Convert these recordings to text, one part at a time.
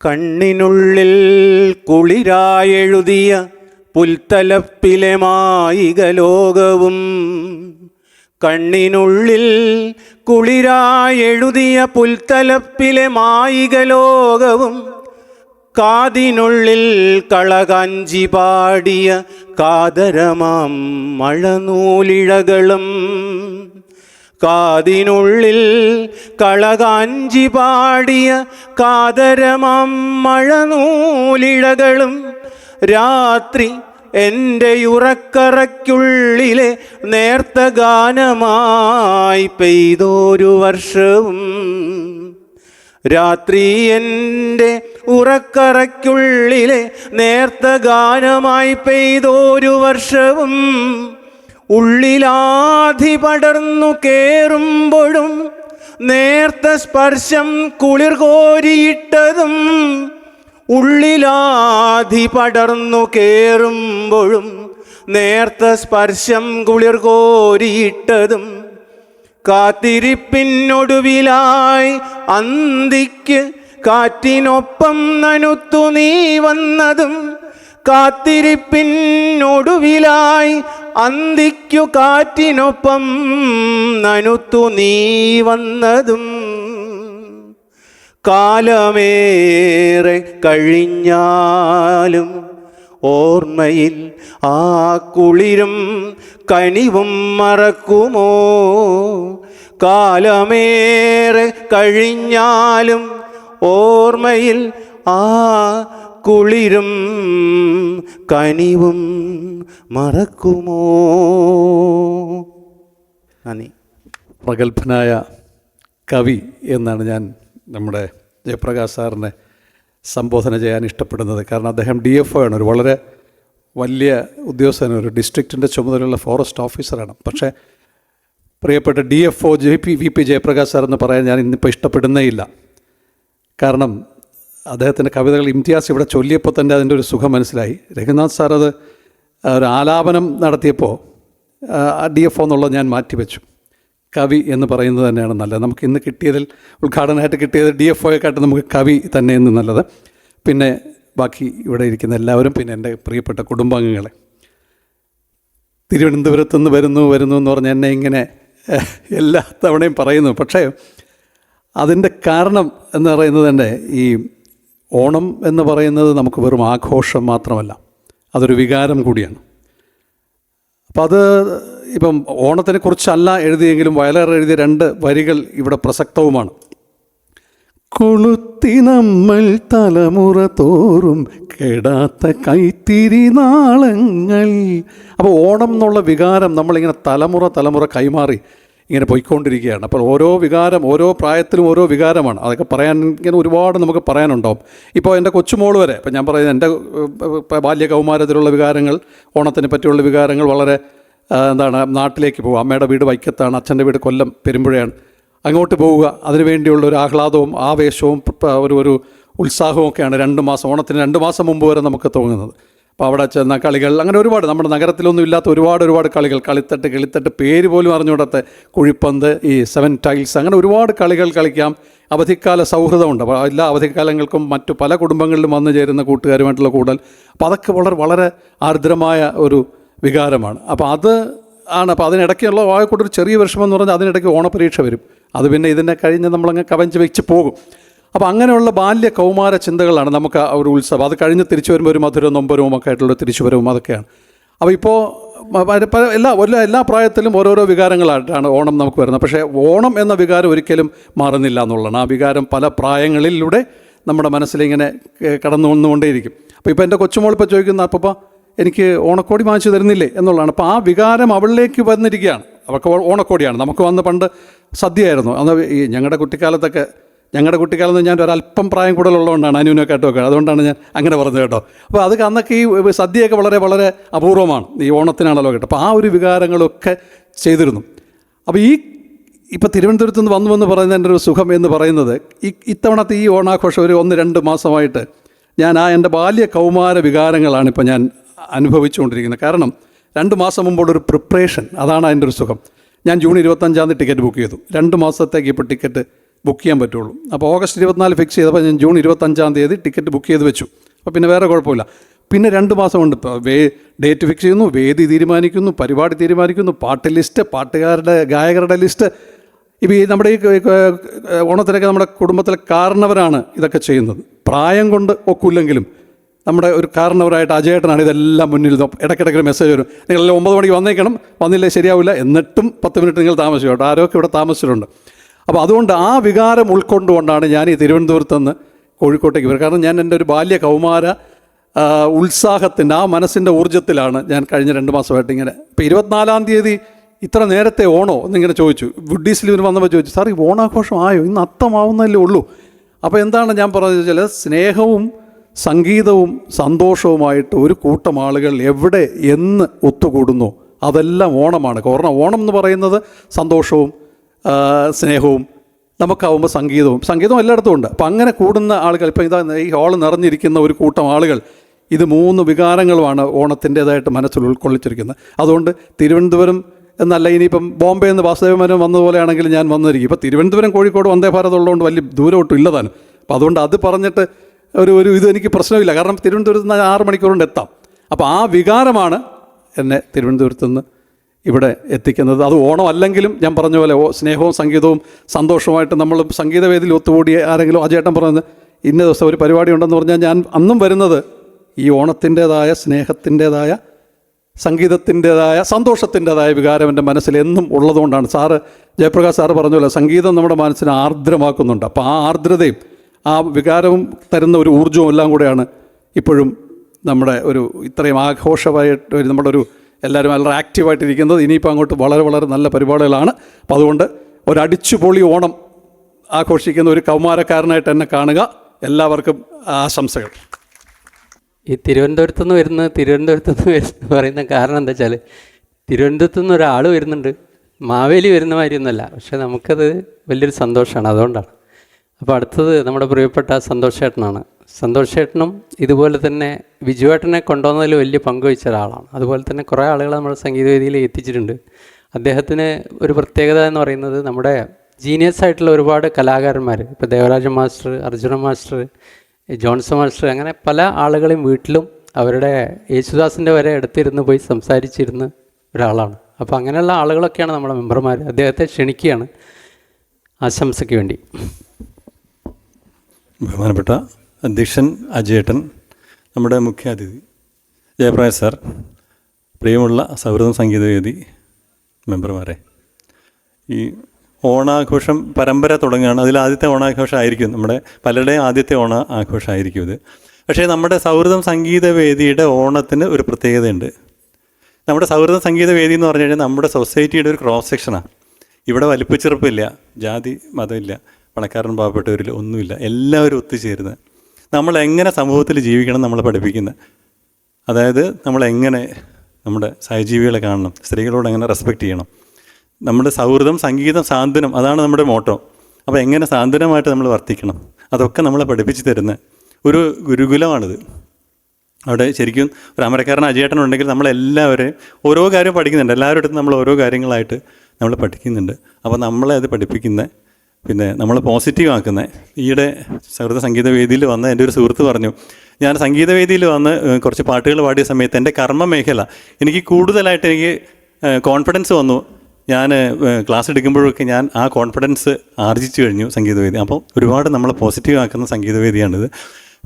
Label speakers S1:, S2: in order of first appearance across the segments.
S1: കണ്ണിനുള്ളിൽ കുളിരായെഴുതിയ പുൽത്തലപ്പിലെ മായിക ലോകവും കണ്ണിനുള്ളിൽ കുളിരായെഴുതിയ പുൽത്തലപ്പിലെ മായിക ലോകവും കാതിനുള്ളിൽ കളകഞ്ചി പാടിയ കാതരമാം മഴനൂലിഴകളും കാതിനുള്ളിൽ കളകാഞ്ചി പാടിയ കാതരമാം മഴനൂലിഴകളും രാത്രി എന്റെ ഉറക്കറയ്ക്കുള്ളിലെ നേർത്ത ഗാനമായി പെയ്തോരു വർഷവും രാത്രി എന്റെ ഉറക്കറയ്ക്കുള്ളിലെ നേർത്ത ഗാനമായി പെയ്തോരു വർഷവും ഉള്ളിലാധി പടർന്നു കേറുമ്പോഴും നേർത്ത സ്പർശം കുളിർ കോരിയിട്ടതും ഉള്ളിലാധി പടർന്നു കേറുമ്പോഴും നേർത്ത സ്പർശം കുളിർ കോരിയിട്ടതും കാത്തിരിപ്പിനൊടുവിലായി അന്തിക്ക് കാറ്റിനൊപ്പം നനുത്തു നീ വന്നതും കാത്തിരിപ്പിനൊടുവിലായി അന്തിക്കു കാറ്റിനൊപ്പം നനുത്തു നീ വന്നതും കാലമേറെ കഴിഞ്ഞാലും ഓർമ്മയിൽ ആ കുളിരും കനിവും മറക്കുമോ? കാലമേറെ കഴിഞ്ഞാലും ഓർമ്മയിൽ ആ കുളിരും കനിവും മറക്കുമോ? നന്ദി.
S2: പ്രഗത്ഭനായ കവി എന്നാണ് ഞാൻ നമ്മുടെ ജയപ്രകാശ് സാറിനെ സംബോധന ചെയ്യാൻ ഇഷ്ടപ്പെടുന്നത്. കാരണം അദ്ദേഹം ഡി എഫ് ഒ ആണ്. ഒരു വളരെ വലിയ ഉദ്യോഗസ്ഥനാണ്. ഒരു ഡിസ്ട്രിക്റ്റിന്റെ ചുമതലയുള്ള ഫോറസ്റ്റ് ഓഫീസറാണ് പക്ഷേ പ്രിയപ്പെട്ട D F O J P V P Jayaprakash sir എന്ന് പറയാൻ ഞാൻ ഇന്നിപ്പോൾ ഇഷ്ടപ്പെടുന്നേ ഇല്ല. കാരണം അദ്ദേഹത്തിന്റെ കവിതകൾ ഇംതിയാസ് ഇവിടെ ചൊല്ലിയപ്പോൾ തന്നെ അതിന്റെ ഒരു സുഖം മനസ്സിലായി. രഘുനാഥ് സാർ അത് ഒരു ആലാപനം നടത്തിയപ്പോൾ ഡി എഫ് ഒ എന്നുള്ളത് ഞാൻ മാറ്റിവെച്ചു. കവി എന്ന് പറയുന്നത് തന്നെയാണ് നല്ലത്. നമുക്ക് ഇന്ന് കിട്ടിയതിൽ ഉദ്ഘാടനമായിട്ട് കിട്ടിയത് ഡി എഫ് ഒയെക്കാട്ട് നമുക്ക് കവി തന്നെ എന്ന് നല്ലത്. പിന്നെ ബാക്കി ഇവിടെ ഇരിക്കുന്ന എല്ലാവരും പിന്നെ എന്റെ പ്രിയപ്പെട്ട കുടുംബാംഗങ്ങളെ. തിരുവനന്തപുരത്തു നിന്ന് വരുന്നു വരുന്നു എന്ന് പറഞ്ഞ് എന്നെ ഇങ്ങനെ എല്ലാ തവണയും പറയുന്നു. പക്ഷേ അതിന്റെ കാരണം എന്ന് പറയുന്നത് തന്നെ ഈ ഓണം എന്ന് പറയുന്നത് നമുക്ക് വെറും ആഘോഷം മാത്രമല്ല. അതൊരു വികാരം കൂടിയാണ്. അപ്പം അത് ഇപ്പം ഓണത്തിനെ കുറിച്ചല്ല എഴുതിയെങ്കിലും വയലാർ എഴുതിയ രണ്ട് വരികൾ ഇവിടെ പ്രസക്തവുമാണ്. കൊളുത്തി നമ്മൾ തലമുറ തോറും കെടാത്ത കൈത്തിരി നാളങ്ങൾ. അപ്പോൾ ഓണം എന്നുള്ള വികാരം നമ്മളിങ്ങനെ തലമുറ തലമുറ കൈമാറി ഇങ്ങനെ പോയിക്കൊണ്ടിരിക്കുകയാണ്. അപ്പോൾ ഓരോ വികാരം ഓരോ പ്രായത്തിലും ഓരോ വികാരമാണ്. അതൊക്കെ പറയാൻ ഇങ്ങനെ ഒരുപാട് നമുക്ക് പറയാനുണ്ടാവും. ഇപ്പോൾ എന്റെ കൊച്ചുമോൾ വരെ ഇപ്പം ഞാൻ പറയുന്നത് എന്റെ ബാല്യകൗമാരത്തിലുള്ള ബാല്യ കൗമാരത്തിലുള്ള വികാരങ്ങൾ ഓണത്തിനെ പറ്റിയുള്ള വികാരങ്ങൾ വളരെ എന്താണ് നാട്ടിലേക്ക് പോകുക അമ്മയുടെ വീട് വൈക്കത്താണ് അച്ഛന്റെ വീട് കൊല്ലം പെരുമ്പുഴയാണ്. അങ്ങോട്ട് പോവുക. അതിനുവേണ്ടിയുള്ള ഒരു ആഹ്ലാദവും ആവേശവും ഒരു ഒരു ഉത്സാഹവും ഒക്കെയാണ് രണ്ട് മാസം ഓണത്തിന് രണ്ട് മാസം മുമ്പ് വരെ നമുക്ക് തോന്നുന്നത്. അപ്പോൾ അവിടെ ചെന്ന കളികൾ അങ്ങനെ ഒരുപാട്. നമ്മുടെ നഗരത്തിലൊന്നും ഇല്ലാത്ത ഒരുപാട് ഒരുപാട് കളികൾ. കളിത്തട്ട് കിളിത്തട്ട് പേര് പോലും അറിഞ്ഞുകൂടാത്ത കുഴിപ്പന്ത് ഈ സെവൻ ടൈൽസ് അങ്ങനെ ഒരുപാട് കളികൾ കളിക്കാം. അവധിക്കാല സൗഹൃദമുണ്ട്. അപ്പോൾ എല്ലാ അവധിക്കാലങ്ങൾക്കും മറ്റു പല കുടുംബങ്ങളിലും വന്നു ചേരുന്ന കൂട്ടുകാരുമായിട്ടുള്ള കൂടൽ. അപ്പോൾ അതൊക്കെ വളരെ വളരെ ആർദ്രമായ ഒരു വികാരമാണ്. അപ്പോൾ അത് ആണ്. അപ്പോൾ അതിനിടയ്ക്കുള്ള ഒരു ചെറിയ വിഷമം എന്ന് പറഞ്ഞാൽ അതിനിടയ്ക്ക് ഓണപരീക്ഷ വരും. അത് പിന്നെ ഇതിനെ കഴിഞ്ഞ് നമ്മളങ്ങ് കവഞ്ച് വെച്ച് പോകും. അപ്പോൾ അങ്ങനെയുള്ള ബാല്യ കൗമാര ചിന്തകളാണ് നമുക്ക് ഒരു ഉത്സവം. അത് കഴിഞ്ഞ് തിരിച്ചു വരുമ്പോൾ ഒരു മധുരവും നൊമ്പരവും ഒക്കെ ആയിട്ടുള്ള തിരിച്ചു വരവും അതൊക്കെയാണ് അപ്പോൾ ഇപ്പോൾ എല്ലാ എല്ലാ പ്രായത്തിലും ഓരോരോ വികാരങ്ങളായിട്ടാണ് ഓണം നമുക്ക് വരുന്നത്. പക്ഷേ ഓണം എന്ന വികാരം ഒരിക്കലും മാറുന്നില്ല എന്നുള്ളതാണ്. ആ വികാരം പല പ്രായങ്ങളിലൂടെ നമ്മുടെ മനസ്സിലിങ്ങനെ കടന്നു വന്നുകൊണ്ടേയിരിക്കും. അപ്പോൾ ഇപ്പോൾ എന്റെ കൊച്ചുമോൾ ഇപ്പോൾ ചോദിക്കുന്ന അപ്പോൾ എനിക്ക് ഓണക്കോടി വാങ്ങിച്ചു തരുന്നില്ലേ? എന്നുള്ളതാണ്. അപ്പോൾ ആ വികാരം അവളിലേക്ക് വന്നിരിക്കുകയാണ്. അവർക്ക് ഓണക്കോടിയാണ്. നമുക്ക് വന്ന് പണ്ട് സദ്യയായിരുന്നു. അന്ന് ഈ ഞങ്ങളുടെ കുട്ടിക്കാലത്തൊക്കെ ഞങ്ങളുടെ കുട്ടിക്കാലത്ത് ഞാൻ ഒരല്പം പ്രായം കൂടുതലുള്ളതുകൊണ്ടാണ് അനുവിനൊക്കെ ആയിട്ടൊക്കെ അതുകൊണ്ടാണ് ഞാൻ അങ്ങനെ പറഞ്ഞത് കേട്ടോ. അപ്പോൾ അത് അന്നൊക്കെ ഈ സദ്യയൊക്കെ വളരെ വളരെ അപൂർവമാണ്. ഈ ഓണത്തിനാണല്ലോ കേട്ടോ അപ്പോൾ ആ ഒരു വികാരങ്ങളൊക്കെ ചെയ്തിരുന്നു. അപ്പോൾ ഈ ഇപ്പോൾ തിരുവനന്തപുരത്ത് നിന്ന് വന്നു എന്ന് പറയുന്നതിന്റെ ഒരു സുഖം എന്ന് പറയുന്നത് ഈ ഇത്തവണത്തെ ഈ ഓണാഘോഷം ഒരു ഒന്ന് രണ്ട് മാസമായിട്ട് ഞാൻ ആ എന്റെ ബാല്യ കൗമാര വികാരങ്ങളാണ് ഇപ്പോൾ ഞാൻ അനുഭവിച്ചുകൊണ്ടിരിക്കുന്നത്. കാരണം രണ്ട് മാസം മുമ്പുള്ളൊരു പ്രിപ്പറേഷൻ അതാണ് അതിന്റെ ഒരു സുഖം. ഞാൻ ജൂൺ ഇരുപത്തഞ്ചാം തീയതി ടിക്കറ്റ് ബുക്ക് ചെയ്തു. രണ്ട് മാസത്തേക്ക് ഇപ്പോൾ ടിക്കറ്റ് ബുക്ക് ചെയ്യാൻ പറ്റുള്ളൂ. അപ്പോൾ ഓഗസ്റ്റ് ഇരുപത്തിനാല് ഫിക്സ് ചെയ്തപ്പോൾ ഞാൻ ജൂൺ ഇരുപത്തഞ്ചാം തീയതി ടിക്കറ്റ് ബുക്ക് ചെയ്ത് വെച്ചു. അപ്പോൾ പിന്നെ വേറെ കുഴപ്പമില്ല. പിന്നെ രണ്ട് മാസം കൊണ്ട് വേ ഡേറ്റ് ഫിക്സ് ചെയ്യുന്നു വേദി തീരുമാനിക്കുന്നു പരിപാടി തീരുമാനിക്കുന്നു പാട്ട് ലിസ്റ്റ് പാട്ടുകാരുടെ ഗായകരുടെ ലിസ്റ്റ് ഇപ്പോൾ ഈ നമ്മുടെ ഈ ഓണത്തിനൊക്കെ നമ്മുടെ കുടുംബത്തിലെ കാരണവരാണ് ഇതൊക്കെ ചെയ്യുന്നത്. പ്രായം കൊണ്ട് ഒക്കില്ലെങ്കിലും നമ്മുടെ ഒരു കാരണവരായിട്ട് അജയേട്ടനാണ് ഇതെല്ലാം മുന്നിൽ ഇടയ്ക്കിടയ്ക്ക് മെസ്സേജ് വരും. നിങ്ങളെല്ലാം ഒമ്പത് മണിക്ക് വന്നേക്കണം വന്നില്ലേ ശരിയാവില്ല എന്നിട്ടും പത്ത് മിനിറ്റ് നിങ്ങൾ താമസിക്കും കേട്ടോ ആരൊക്കെ ഇവിടെ താമസിച്ചിട്ടുണ്ട്? അപ്പോൾ അതുകൊണ്ട് ആ വികാരം ഉൾക്കൊണ്ടുകൊണ്ടാണ് ഞാൻ ഈ തിരുവനന്തപുരത്ത് നിന്ന് കോഴിക്കോട്ടേക്ക് വരുന്നത് കാരണം ഞാൻ എന്റെ ഒരു ബാല്യ കൗമാര ഉത്സാഹത്തിന്റെ ആ മനസ്സിന്റെ ഊർജത്തിലാണ് ഞാൻ കഴിഞ്ഞ രണ്ട് മാസമായിട്ട് ഇങ്ങനെ. ഇപ്പോൾ ഇരുപത്തിനാലാം തീയതി ഇത്ര നേരത്തെ ഓണോ എന്നിങ്ങനെ ചോദിച്ചു. വുഡീസിൽ ഇവർ വന്നപ്പോൾ ചോദിച്ചു സാർ ഈ ഓണാഘോഷം ആയോ? ഇന്ന് അത്തമാവുന്നതല്ലേ ഉള്ളൂ. അപ്പോൾ എന്താണ് ഞാൻ പറഞ്ഞത് വെച്ചാൽ സ്നേഹവും സംഗീതവും സന്തോഷവുമായിട്ട് ഒരു കൂട്ടം ആളുകൾ എവിടെ എന്ന് ഒത്തുകൂടുന്നു. അതെല്ലാം ഓണമാണ്. കാരണം ഓണം എന്ന് പറയുന്നത് സന്തോഷവും സ്നേഹവും നമുക്കാവുമ്പോൾ സംഗീതവും. സംഗീതം എല്ലായിടത്തും ഉണ്ട്. അപ്പം അങ്ങനെ കൂടുന്ന ആളുകൾ ഇപ്പം ഇതാ ഈ ഹാൾ നിറഞ്ഞിരിക്കുന്ന ഒരു കൂട്ടം ആളുകൾ ഇത് മൂന്ന് വികാരങ്ങളുമാണ് ഓണത്തിന്റേതായിട്ട് മനസ്സിൽ ഉൾക്കൊള്ളിച്ചിരിക്കുന്നത്. അതുകൊണ്ട് തിരുവനന്തപുരം എന്നല്ല ഇനിയിപ്പം ബോംബെ എന്ന് വന്ന വന്നതുപോലെയാണെങ്കിൽ ഞാൻ വന്നിരിക്കും. ഇപ്പം തിരുവനന്തപുരം കോഴിക്കോട് വന്ദേ ഭാരത് ഉള്ളതുകൊണ്ട് വലിയ ദൂരമൊട്ടും ഇല്ലതാണ്. അപ്പം അതുകൊണ്ട് അത് പറഞ്ഞിട്ട് ഒരു ഒരു ഇത് എനിക്ക് പ്രശ്നമില്ല. കാരണം തിരുവനന്തപുരത്ത് നിന്ന് ആറ് മണിക്കൂർ കൊണ്ട് എത്താം. അപ്പോൾ ആ വികാരമാണ് എന്നെ തിരുവനന്തപുരത്ത് നിന്ന് ഇവിടെ എത്തിക്കുന്നത്. അത് ഓണം അല്ലെങ്കിലും ഞാൻ പറഞ്ഞ പോലെ സ്നേഹവും സംഗീതവും സന്തോഷവുമായിട്ട് നമ്മൾ സംഗീതവേദിയിൽ ഒത്തുകൂടി ആരെങ്കിലും അജേട്ടൻ പറയുന്നത് ഇന്ന ദിവസം ഒരു പരിപാടി ഉണ്ടെന്ന് പറഞ്ഞാൽ ഞാൻ അന്നും വരുന്നത് ഈ ഓണത്തിന്റേതായ സ്നേഹത്തിന്റേതായ സംഗീതത്തിന്റേതായ സന്തോഷത്തിന്റേതായ വികാരം എന്റെ മനസ്സിൽ എന്നും ഉള്ളതുകൊണ്ടാണ്. സാറ് ജയപ്രകാശ് സാറ് പറഞ്ഞല്ലോ സംഗീതം നമ്മുടെ മനസ്സിനെ ആർദ്രമാക്കുന്നുണ്ട്. അപ്പോൾ ആ ആർദ്രതയും ആ വികാരവും തരുന്ന ഒരു ഊർജവും എല്ലാം കൂടെയാണ് ഇപ്പോഴും നമ്മുടെ ഒരു ഇത്രയും ആഘോഷമായിട്ട് നമ്മുടെ ഒരു എല്ലാവരും വളരെ ആക്റ്റീവായിട്ടിരിക്കുന്നത് ഇനിയിപ്പോൾ അങ്ങോട്ട് വളരെ വളരെ നല്ല പരിപാടികളാണ്. അപ്പോൾ അതുകൊണ്ട് ഒരു അടിച്ചുപൊളി ഓണം ആഘോഷിക്കുന്ന ഒരു കൗമാരക്കാരനായിട്ട് എന്നെ കാണുക. എല്ലാവർക്കും ആശംസകൾ.
S3: ഈ തിരുവനന്തപുരത്ത് നിന്ന് വരുന്ന തിരുവനന്തപുരത്ത് നിന്ന് വരുന്ന പറയുന്ന കാരണം എന്താ വെച്ചാൽ തിരുവനന്തപുരത്ത് നിന്ന് ഒരാൾ വരുന്നുണ്ട്. മാവേലി വരുന്ന മാതിരിയൊന്നുമല്ല. പക്ഷെ നമുക്കത് വലിയൊരു സന്തോഷമാണ്. അതുകൊണ്ടാണ്. അപ്പോൾ അടുത്തത് നമ്മുടെ പ്രിയപ്പെട്ട സന്തോഷേട്ടനാണ്. സന്തോഷേട്ടനും ഇതുപോലെ തന്നെ വിജുവേട്ടനെ കൊണ്ടുവന്നതിൽ വലിയ പങ്ക് വഹിച്ച ഒരാളാണ്. അതുപോലെ തന്നെ കുറേ ആളുകളെ നമ്മൾ സംഗീതവേദിയിൽ എത്തിച്ചിട്ടുണ്ട്. അദ്ദേഹത്തിന് ഒരു പ്രത്യേകത എന്ന് പറയുന്നത് നമ്മുടെ ജീനിയസ് ആയിട്ടുള്ള ഒരുപാട് കലാകാരന്മാർ ഇപ്പോൾ Devaraja master Arjuna master Johnson master അങ്ങനെ പല ആളുകളെയും വീട്ടിലും അവരുടെ യേശുദാസിന്റെ വരെ അടുത്തിരുന്ന് പോയി സംസാരിച്ചിരുന്ന ഒരാളാണ്. അപ്പോൾ അങ്ങനെയുള്ള ആളുകളൊക്കെയാണ് നമ്മുടെ മെമ്പർമാർ അദ്ദേഹത്തെ ക്ഷണിക്കുകയാണ്. ആശംസയ്ക്ക് വേണ്ടി.
S4: ബഹുമാനപ്പെട്ട അധ്യക്ഷൻ അജേട്ടൻ നമ്മുടെ മുഖ്യാതിഥി ജയപ്രകാശ് സാർ പ്രിയമുള്ള സൗഹൃദം സംഗീതവേദി മെമ്പർമാരെ. ഈ ഓണാഘോഷം പരമ്പര തുടങ്ങുകയാണ്. അതിൽ ആദ്യത്തെ ഓണാഘോഷമായിരിക്കും നമ്മുടെ പലരുടെയും ആദ്യത്തെ ഓണ ആഘോഷമായിരിക്കും ഇത്. പക്ഷേ നമ്മുടെ സൗഹൃദം സംഗീതവേദിയുടെ ഓണത്തിന് ഒരു പ്രത്യേകതയുണ്ട്. നമ്മുടെ സൗഹൃദ സംഗീത വേദി എന്ന് പറഞ്ഞു കഴിഞ്ഞാൽ നമ്മുടെ സൊസൈറ്റിയുടെ ഒരു ക്രോസ് സെക്ഷനാണ് ഇവിടെ വലിപ്പച്ചെറുപ്പില്ല ജാതി മതമില്ല പണക്കാരൻ പാവപ്പെട്ടവരിൽ ഒന്നുമില്ല എല്ലാവരും ഒത്തുചേരുന്നത് നമ്മൾ എങ്ങനെ സമൂഹത്തിൽ ജീവിക്കണം നമ്മളെ പഠിപ്പിക്കുന്നത്? അതായത് നമ്മൾ എങ്ങനെ നമ്മുടെ സഹജീവികളെ കാണണം സ്ത്രീകളോട് എങ്ങനെ റെസ്പെക്റ്റ് ചെയ്യണം? നമ്മുടെ സൗഹൃദം സംഗീതം സാന്ത്വനം അതാണ് നമ്മുടെ മോട്ടോ അപ്പോൾ എങ്ങനെ സാന്ത്വനമായിട്ട് നമ്മൾ വർത്തിക്കണം? അതൊക്കെ നമ്മളെ പഠിപ്പിച്ച് തരുന്ന ഒരു ഗുരുകുലമാണിത്. അവിടെ ശരിക്കും ഒരു അമരക്കാരൻ അജയേട്ടനുണ്ടെങ്കിൽ നമ്മളെല്ലാവരെയും ഓരോ കാര്യം പഠിക്കുന്നുണ്ട്. എല്ലാവരുടെ അടുത്തും നമ്മൾ ഓരോ കാര്യങ്ങളായിട്ട് നമ്മൾ പഠിക്കുന്നുണ്ട്. അപ്പോൾ നമ്മളെ അത് പഠിപ്പിക്കുന്ന പിന്നെ നമ്മൾ പോസിറ്റീവ് ആക്കുന്നത് ഈയിടെ സൗഹൃദ സംഗീതവേദിയിൽ വന്ന് എന്റെ ഒരു സുഹൃത്ത് പറഞ്ഞു ഞാൻ സംഗീതവേദിയിൽ വന്ന് കുറച്ച് പാട്ടുകൾ പാടിയ സമയത്ത് എന്റെ കർമ്മ മേഖല എനിക്ക് കൂടുതലായിട്ട് എനിക്ക് കോൺഫിഡൻസ് വന്നു. ഞാൻ ക്ലാസ് എടുക്കുമ്പോഴൊക്കെ ഞാൻ ആ കോൺഫിഡൻസ് ആർജിച്ചു കഴിഞ്ഞു സംഗീതവേദി. അപ്പോൾ ഒരുപാട് നമ്മൾ പോസിറ്റീവ് ആക്കുന്ന സംഗീതവേദിയാണിത്.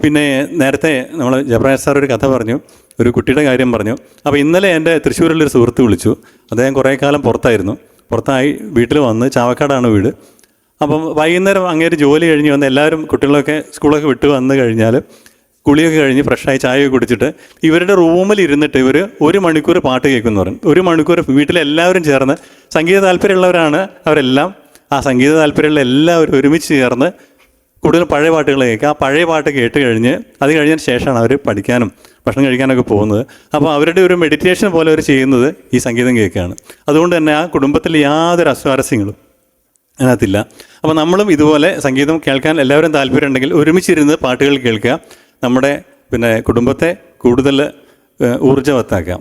S4: പിന്നെ നേരത്തെ നമ്മൾ ജബ്രാജ് സാർ ഒരു കഥ പറഞ്ഞു ഒരു കുട്ടിയുടെ കാര്യം പറഞ്ഞു. അപ്പോൾ ഇന്നലെ എന്റെ തൃശ്ശൂരിലൊരു സുഹൃത്ത് വിളിച്ചു. അദ്ദേഹം കുറേ കാലം പുറത്തായിരുന്നു. പുറത്തായി വീട്ടിൽ വന്ന് ചാവക്കാടാണ് വീട്. അപ്പം വൈകുന്നേരം അങ്ങേര് ജോലി കഴിഞ്ഞ് വന്ന് എല്ലാവരും കുട്ടികളൊക്കെ സ്കൂളൊക്കെ വിട്ട് വന്ന് കഴിഞ്ഞാൽ കുളിയൊക്കെ കഴിഞ്ഞ് ഫ്രഷായി ചായയൊക്കെ കുടിച്ചിട്ട് ഇവരുടെ റൂമിൽ ഇരുന്നിട്ട് ഇവർ ഒരു മണിക്കൂർ പാട്ട് കേൾക്കുമെന്ന് പറയും. ഒരു മണിക്കൂർ വീട്ടിലെല്ലാവരും ചേർന്ന് സംഗീത താല്പര്യമുള്ളവരാണ് അവരെല്ലാം. ആ സംഗീത താല്പര്യമുള്ള എല്ലാവരും ഒരുമിച്ച് ചേർന്ന് കൂടുതൽ പഴയ പാട്ടുകൾ കേൾക്കുക. ആ പഴയ പാട്ട് കേട്ട് കഴിഞ്ഞ് അത് കഴിഞ്ഞതിന് ശേഷമാണ് അവർ പഠിക്കാനും ഭക്ഷണം കഴിക്കാനൊക്കെ പോകുന്നത്. അപ്പോൾ അവരുടെ ഒരു മെഡിറ്റേഷൻ പോലെ അവർ ചെയ്യുന്നത് ഈ സംഗീതം കേൾക്കുകയാണ്. അതുകൊണ്ട് തന്നെ ആ കുടുംബത്തിൽ യാതൊരു അസ്വാരസ്യങ്ങളും അതിനകത്തില്ല. അപ്പോൾ നമ്മളും ഇതുപോലെ സംഗീതം കേൾക്കാൻ എല്ലാവരും താല്പര്യമുണ്ടെങ്കിൽ ഒരുമിച്ചിരുന്ന് പാട്ടുകൾ കേൾക്കുക. നമ്മുടെ പിന്നെ കുടുംബത്തെ കൂടുതൽ ഊർജവത്താക്കാം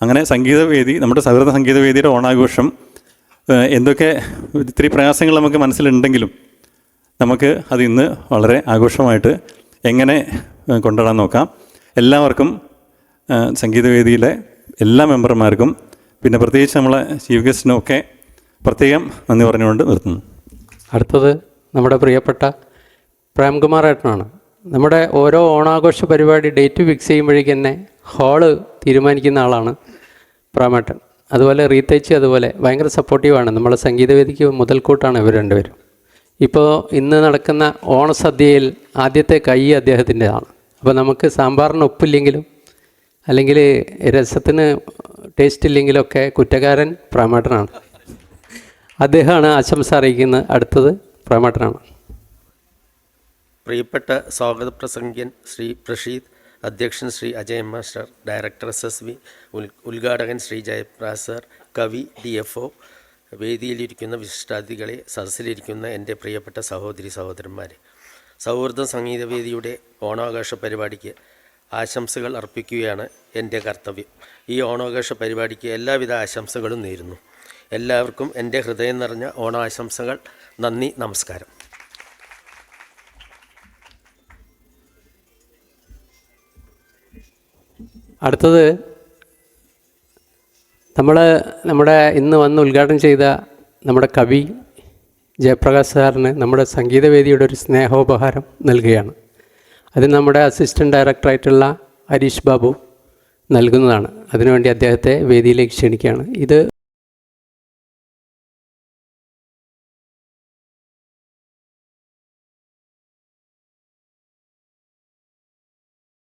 S4: അങ്ങനെ സംഗീതവേദി നമ്മുടെ സൗഹൃദ സംഗീതവേദിയുടെ ഓണാഘോഷം എന്തൊക്കെ ഇത്തിരി പ്രയാസങ്ങൾ നമുക്ക് മനസ്സിലുണ്ടെങ്കിലും നമുക്ക് അത് ഇന്ന് വളരെ ആഘോഷമായിട്ട് എങ്ങനെ കൊണ്ടുവരാൻ നോക്കാം. എല്ലാവർക്കും സംഗീതവേദിയിലെ എല്ലാ മെമ്പർമാർക്കും പിന്നെ പ്രത്യേകിച്ച് നമ്മളെ ചീഫ് ഗസ്റ്റിനും ഒക്കെ പ്രത്യേകം നന്ദി പറഞ്ഞുകൊണ്ട് നിർത്തുന്നു.
S3: അടുത്തത് നമ്മുടെ പ്രിയപ്പെട്ട പ്രേംകുമാർ ഏട്ടനാണ്. നമ്മുടെ ഓരോ ഓണാഘോഷ പരിപാടി ഡേറ്റ് ഫിക്സ് ചെയ്യുമ്പോഴേക്ക് തന്നെ ഹാൾ തീരുമാനിക്കുന്ന ആളാണ് പ്രേമേട്ടൻ. അതുപോലെ റീത്തേച്ചി അതുപോലെ ഭയങ്കര സപ്പോർട്ടീവാണ് നമ്മളെ സംഗീതവേദിക്ക് മുതൽക്കൂട്ടാണ് ഇവർ രണ്ടുപേരും. ഇപ്പോൾ ഇന്ന് നടക്കുന്ന ഓണസദ്യയിൽ ആദ്യത്തെ കൈ അദ്ദേഹത്തിന്റെതാണ് അപ്പോൾ നമുക്ക് സാമ്പാറിന് ഉപ്പില്ലെങ്കിലും അല്ലെങ്കിൽ രസത്തിന് ടേസ്റ്റ് ഇല്ലെങ്കിലൊക്കെ കുറ്റകാരൻ പ്രേമേട്ടനാണ്. അദ്ദേഹമാണ് ആശംസ അറിയിക്കുന്നത് അടുത്തത് പ്രേമട്ടനാണ്.
S5: പ്രിയപ്പെട്ട സ്വാഗത പ്രസംഗ്യൻ ശ്രീ പ്രഷീദ് അധ്യക്ഷൻ Shri Ajay master director S S V ഉദ്ഘാടകൻ Shri ജയപ്രാ സർ കവി ഡി എഫ് ഒ വേദിയിലിരിക്കുന്ന വിശിഷ്ടാതിഥികളെ സദസ്സിലിരിക്കുന്ന എന്റെ പ്രിയപ്പെട്ട സഹോദരി സഹോദരന്മാരെ സൗഹൃദ സംഗീതവേദിയുടെ ഓണാഘോഷ പരിപാടിക്ക് ആശംസകൾ അർപ്പിക്കുകയാണ് എന്റെ കർത്തവ്യം. ഈ ഓണാഘോഷ പരിപാടിക്ക് എല്ലാവിധ ആശംസകളും നേരുന്നു. എല്ലാവർക്കും എന്റെ ഹൃദയം നിറഞ്ഞ ഓണാശംസകൾ. നന്ദി നമസ്കാരം.
S3: അടുത്തത് നമ്മൾ നമ്മുടെ ഇന്ന് വന്ന് ഉദ്ഘാടനം ചെയ്ത നമ്മുടെ കവി ജയപ്രകാശ് സാറിന് നമ്മുടെ സംഗീതവേദിയുടെ ഒരു സ്നേഹോപഹാരം നൽകുകയാണ്. അത് നമ്മുടെ അസിസ്റ്റന്റ് ഡയറക്ടറായിട്ടുള്ള ഹരീഷ് ബാബു നൽകുന്നതാണ്. അതിനുവേണ്ടി അദ്ദേഹത്തെ വേദിയിലേക്ക് ക്ഷണിക്കുകയാണ്. ഇത്